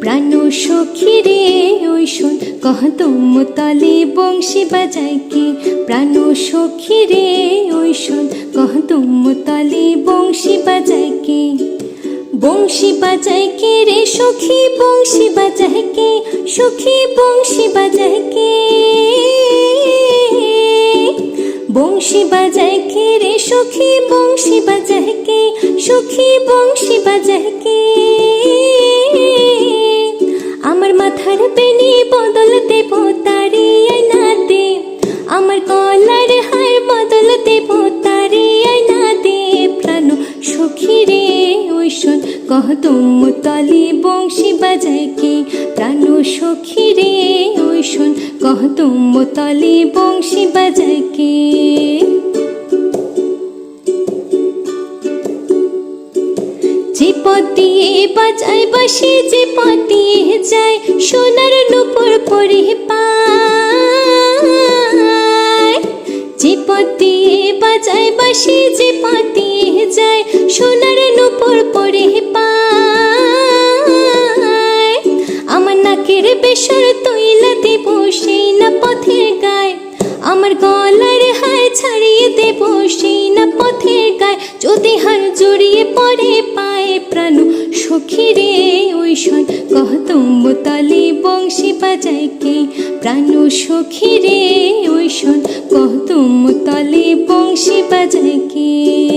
প্রাণ সখী রে, ওই শোন, কহ তলে বংশী বাজায় কে? প্রাণ সখী রে, ওই শোন, কহ তলে বংশী বাজায় কে? বংশী বাজায় কে রে, সখী বংশী বাজায় কে? সখী বংশী বাজায় কে? বংশী বাজায় কে রে, সখী বংশী বাজায় কে? সখী বংশী বাজায় কে? শোন কহ তুম তলে বংশী বাজায় কে? প্রাণ সখী রে, ওই শোন। কহ তুম তলে বংশী বাজায় কে? যে পথ দিয়ে বাজায় বাসি, যে পথ দিয়ে যায়, সোনার নুপুর পরে পায়। যে পথ দিয়ে বাজায় যে বেসর তৈলা দেব, সেই না পথের গায়। আমার গলার হার ছাড়িয়ে দেব, সেই না পথের গায়। যদি হার জড়িয়ে পড়ে পায়ে প্রাণ, সখী রে ওই শোন কহ তুম বংশী বাজায় কে? প্রাণ সখী রে ওই শোন কহ তুম বংশী বাজায় কে?